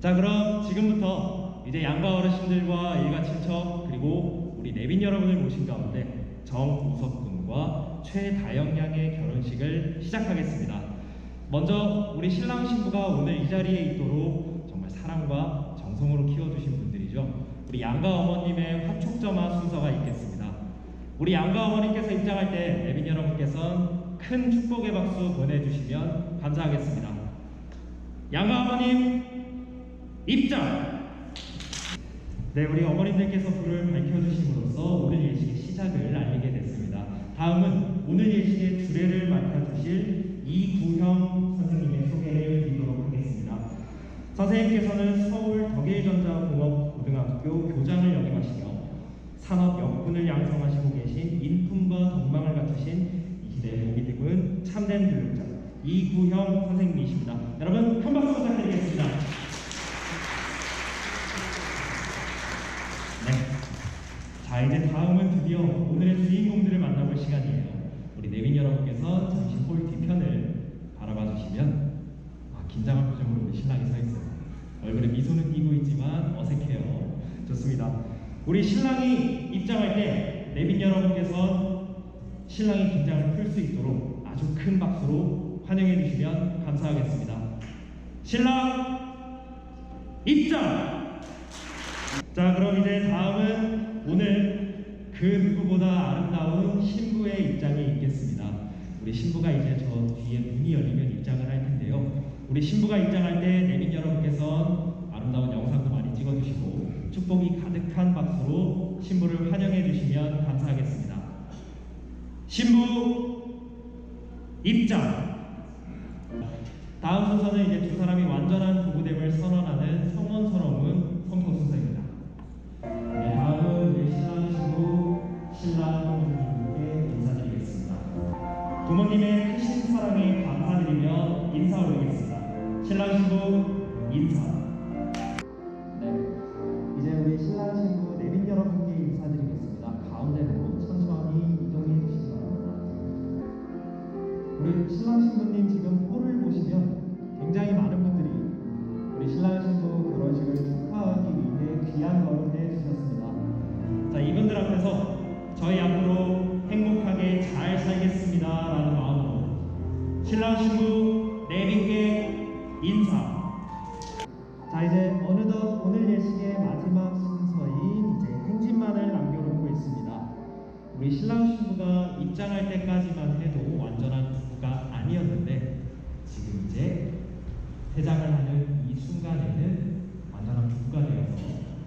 자 그럼 지금부터 이제 양가 어르신들과 일가 친척 그리고 우리 내빈 여러분을 모신 가운데 정우석 군과 최다영 양의 결혼식을 시작하겠습니다. 먼저 우리 신랑 신부가 오늘 이 자리에 있도록 정말 사랑과 정성으로 키워주신 분들이죠. 우리 양가 어머님의 화촉점화 순서가 있겠습니다. 우리 양가 어머님께서 입장할 때 내빈 여러분께서는 큰 축복의 박수 보내주시면 감사하겠습니다. 양가 어머님 입장! 네, 우리 어머님들께서 불을 밝혀주심으로써 오늘 예식의 시작을 알리게 됐습니다. 다음은 오늘 예식의 주례를 맡아주실 이구형 선생님의 소개를 드리도록 하겠습니다. 선생님께서는 서울 덕일전자공업고등학교 교장을 역임하시며 산업 역군을 양성하시고 계신 인품과 덕망을 갖추신 이 시대의 모기득은 참된 교육자 이구형 선생님이십니다. 여러분 큰 박수 부탁드리겠습니다. 네. 자 이제 다음은 드디어 오늘의 주인공들을 만나볼 시간이에요. 우리 내빈 여러분께서 잠시 홀 뒤편을 바라봐 주시면 아, 긴장한 표정으로 우리 신랑이 서 있어요. 얼굴에 미소는 띄고 있지만 어색해요. 좋습니다. 우리 신랑이 입장할 때 내빈 여러분께서 신랑이 긴장을 풀 수 있도록 아주 큰 박수로 환영해 주시면 감사하겠습니다. 신랑 입장! 자, 그럼 이제 다음은 그 누구보다 아름다운 신부의 입장이 있겠습니다. 우리 신부가 이제 저 뒤에 문이 열리면 입장을 할 텐데요. 우리 신부가 입장할 때 내빈 여러분께서 아름다운 영상도 많이 찍어주시고 축복이 가득한 박수로 신부를 환영해 주시면 감사하겠습니다. 신부 입장! 다음 순서는 이제 두 사람이 완전한 부부됨을 선언하는 성원 선언문 부모님의 크신 사랑에 감사드리며 인사 올리겠습니다. 신랑 신부 인사. 네, 이제 우리 신랑 신부 내빈 여러분께 인사드리겠습니다. 가운데로 천천히 이동해 주시기 바랍니다. 우리 신랑 신부님 지금 홀을 보시면 굉장히 많은 분들이 우리 신랑 신부 결혼식을 축하하기 위해 귀한 걸음 해주셨습니다. 자 이분들 앞에서 저희 앞 신랑 신부 내빈께 인사. 자 이제 어느덧 오늘 예식의 마지막 순서인 이제 행진만을 남겨놓고 있습니다. 우리 신랑 신부가 입장할 때까지만 해도 완전한 부부가 아니었는데 지금 이제 퇴장을 하는 이 순간에는 완전한 부부가 되어서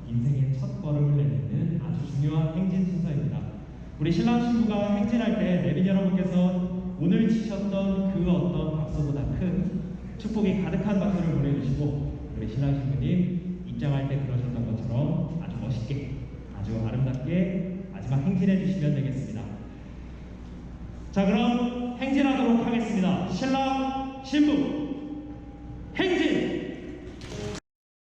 인생의 첫 걸음을 내딛는 아주 중요한 행진 순서입니다. 우리 신랑 신부가 행진할 때 내빈 여러분께서 오늘 치셨던 그 축복이 가득한 박수를 보내주시고 우리 신랑 신부님 입장할 때 그러셨던 것처럼 아주 멋있게 아주 아름답게 마지막 행진해 주시면 되겠습니다. 자 그럼